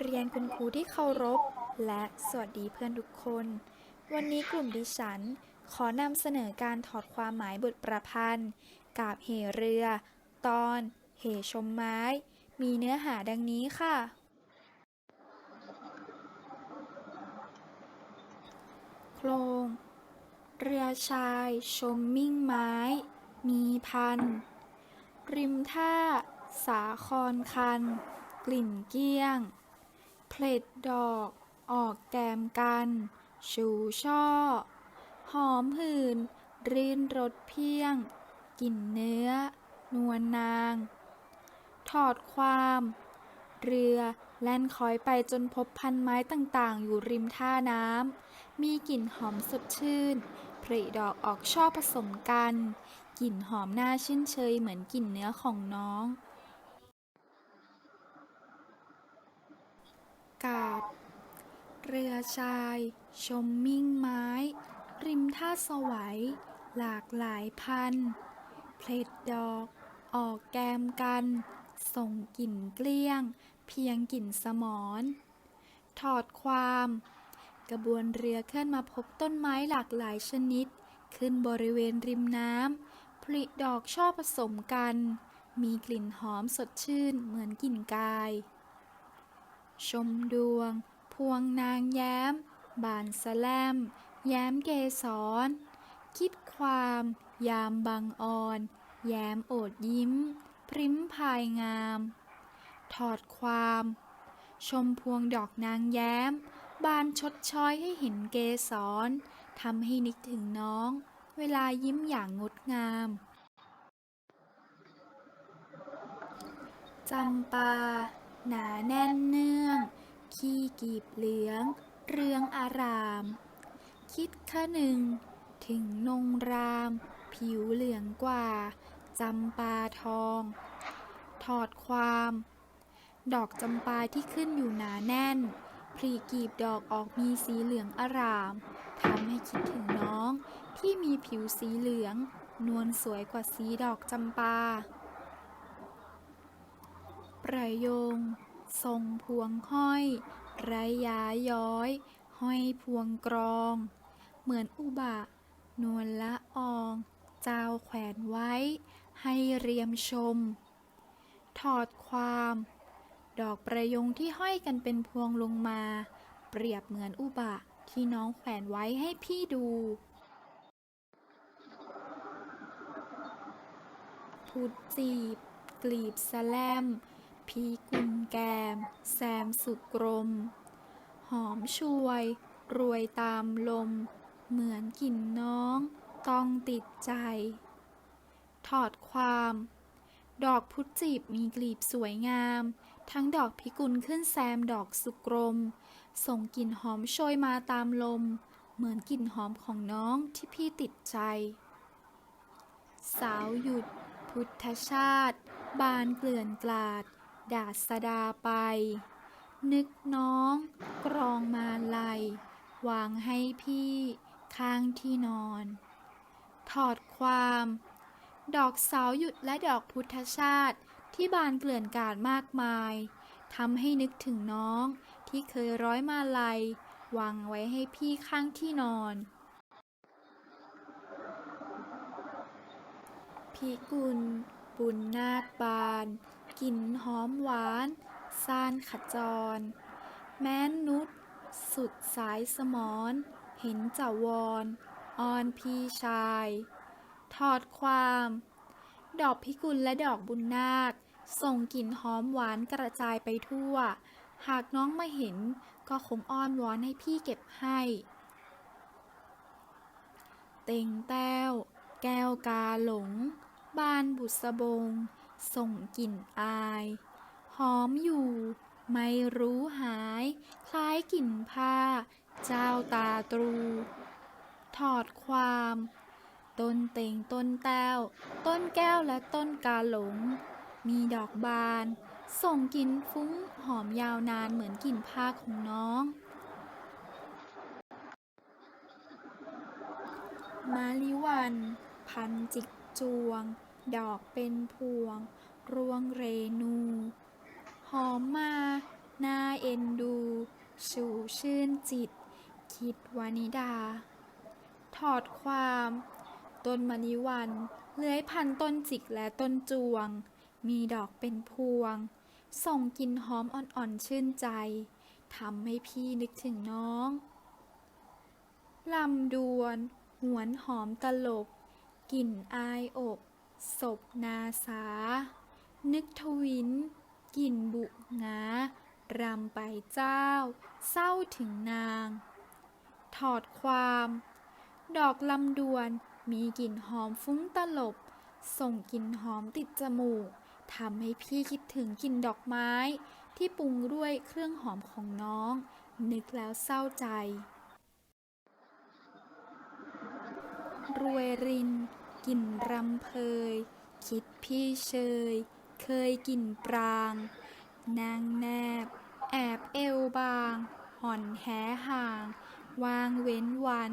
เรียนคุณครูที่เคารพ และสวัสดีเพื่อนทุกคน วันนี้กลุ่มดิฉัน ขอนำเสนอการถอดความหมายบทประพันธ์ กาบเหเรือ ตอน เหชมไม้ มีเนื้อหาดังนี้ค่ะ โครง เรือชายชมมิ่งไม้ มีพัน ริมท่า สาครคัน กลิ่นเกี้ยง เพล็ดดอกออกแกมกัน ชูช่อ หอมหื่นรื่นรสเพียงกลิ่นเนื้อ นวลนาง ถอดความ เรือแล่นคอยไปจนพบพันไม้ต่างๆ อยู่ริมท่าน้ำ มีกลิ่นหอมสดชื่นผลิดอกออกช่อผสมกัน กลิ่นหอมน่าชื่นเชยเหมือนกลิ่นเนื้อของน้อง กาบ เรือชาย ชมมิ่งไม้ ริมท่าสวัย หลากหลายพัน เพลดดอก ออกแกมกัน ส่งกลิ่นเกลี้ยง เพียงกลิ่นสมอนถอดความ กระบวนเรือเคลื่อนมาพบต้นไม้หลากหลายชนิด ขึ้นบริเวณริมน้ำผลิดอกช่อผสมกัน มีกลิ่นหอมสดชื่นเหมือนกลิ่นกาย ชมดวง พวงนางแย้ม บานสแลม แย้มเกสร คิดความ ยามบางอ่อน แย้มโอดยิ้ม พริ้มพายงาม ถอดความ ชมพวงดอกนางแย้ม บานชดช้อยให้เห็นเกสรทำให้นึกถึงน้อง เวลายิ้มอย่างงดงามจำปา หนาแน่นเนื่อง ขี้กีบเหลือง เรืองอาราม คิดคะหนึ่ง ถึงนงราม ผิวเหลืองกว่า จำปาทอง ถอดความ ดอกจำปาที่ขึ้นอยู่หนาแน่นพลีกีบดอกออกมีสีเหลืองอารามทำให้คิดถึงน้องที่มีผิวสีเหลือง นวลสวยกว่าสีดอกจำปา ระโยง ทรงพวงห้อยไรยาย้อย ห้อยพวงกรอง เหมือนอุบะ นวลละออง เจ้าแขวนไว้ ให้เรียมชม ถอดความ ดอกประยงที่ห้อยกันเป็นพวงลงมา เปรียบเหมือนอุบะที่น้องแขวนไว้ให้พี่ดูพุดจีบ กลีบสแลม พีกุลแกม แซมสุกรม หอมชวย รวยตามลม เหมือนกลิ่นน้อง ต้องติดใจ ถอดความ ดอกพุดจีบมีกลีบสวยงาม ทั้งดอกพิกุลขึ้นแซมดอกสุกรม ส่งกลิ่นหอมโชยมาตามลม เหมือนกลิ่นหอมของน้องที่พี่ติดใจ สาวหยุด พุทธชาติ บานเกลื่อนกลาด ดาษดาไป นึกน้องกรองมาลัยวางให้พี่ข้างที่นอน ถอดความ ดอกสาวหยุดและดอกพุทธชาติที่บานเกลื่อนกาดมากมายทำให้นึกถึงน้องที่เคยร้อยมาลัยวางไว้ให้พี่ข้างที่นอน พิกุล บุญนาคบาน กลิ่นหอมหวานซ่านขจร แม้นนุษสุดสายสมอนเห็นจาวรอ่อนพี่ชาย ถอดความ ดอกพิกุลและดอกบุญนาค ส่งกลิ่นหอมหวานกระจายไปทั่ว หากน้องมาเห็นก็คงอ้อนวอนให้พี่เก็บให้ เต็งแต้ว แก้วกาหลง บานบุษบง ส่งกลิ่นอาย หอมอยู่ ไม่รู้หาย คล้ายกลิ่นผ้า เจ้าตาตรู ถอดความ ต้นเต็งต้นแต้ว ต้นแก้วและต้นกาหลง มีดอกบาน ส่งกลิ่นฟุ้งหอมยาวนานเหมือนกลิ่นผ้าของน้องมาลิวัน พันจิกจวง ดอกเป็นพวง รวงเรนู หอมมาน่าเอ็นดูชูชื่นจิต คิดวานิดา ถอดความต้นมะนิวันเลื้อยพันต้นจิกและต้นจวง มีดอกเป็นพวง ส่งกลิ่นหอมอ่อนๆชื่นใจทำให้พี่นึกถึงน้องลำดวน หวนหอมตลบ กลิ่นอายอบ ศพนาสา นึกทวินกลิ่นบุงารำไปเจ้า เศร้าถึงนาง ถอดความ ดอกลำดวนมีกลิ่นหอมฟุ้งตลบ ส่งกลิ่นหอมติดจมูกทำให้พี่คิดถึงกลิ่นดอกไม้ ที่ปรุงด้วยเครื่องหอมของน้อง นึกแล้วเศร้าใจ รวยริน กลิ่นรำเพย คิดพี่เชย เคยกลิ่นปราง นางแนบ แอบเอวบาง ห่อนแหห่าง วางเว้นวัน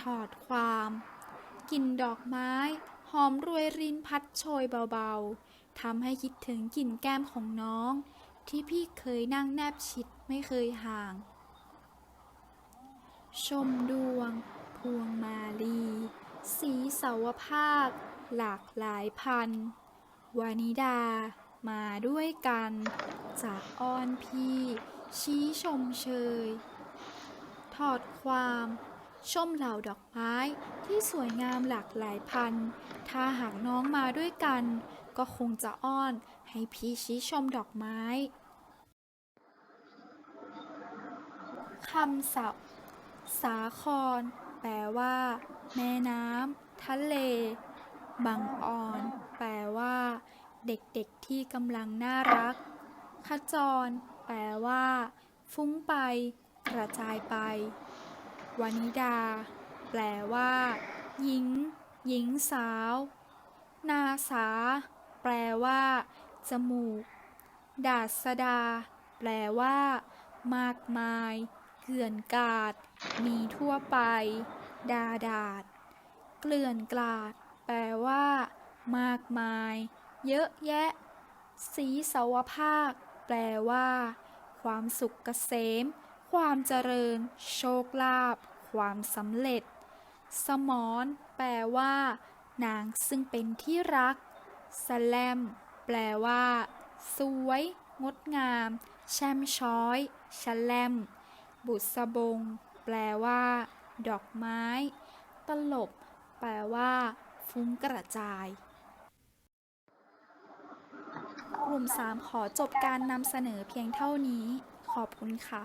ถอดความกลิ่นดอกไม้ หอมรวยรินพัดโชยเบาๆทำให้คิดถึงกลิ่นแก้มของน้อง ที่พี่เคยนั่งแนบชิดไม่เคยห่าง ชมดวง พวงมาลี สีเสาวภาค หลากหลายพัน วานิดา มาด้วยกัน จากอ้อนพี่ ชี้ชมเชย ถอดความ ชมเหล่าดอกไม้ที่สวยงามหลากหลายพัน ถ้าหากน้องมาด้วยกัน ก็คงจะอ้อนให้พี่ชี้ชมดอกไม้คำศัพท์ สาคร แปลว่า แม่น้ำทะเล บังออน แปลว่า เด็กๆที่กำลังน่ารัก ขจร แปลว่า ฟุ้งไป กระจายไป วานิดา แปลว่า หญิง หญิงสาว นาสา แปลว่า จมูก ดาษดา แปลว่า มากมาย เกลื่อนกาด มีทั่วไป ดาดาด เกลื่อนกลาด แปลว่า มากมาย เยอะแยะ สีสวภาค แปลว่า ความสุขเกษม ความเจริญ โชคลาภ ความสำเร็จ สมอนแปลว่า นางซึ่งเป็นที่รัก สแลม แปลว่า สวย งดงาม แช่มช้อยชะแลม บุษบง แปลว่า ดอกไม้ ตลบ แปลว่า ฟุ้งกระจาย กลุ่ม 3 ขอจบการนำเสนอเพียงเท่านี้ ขอบคุณค่ะ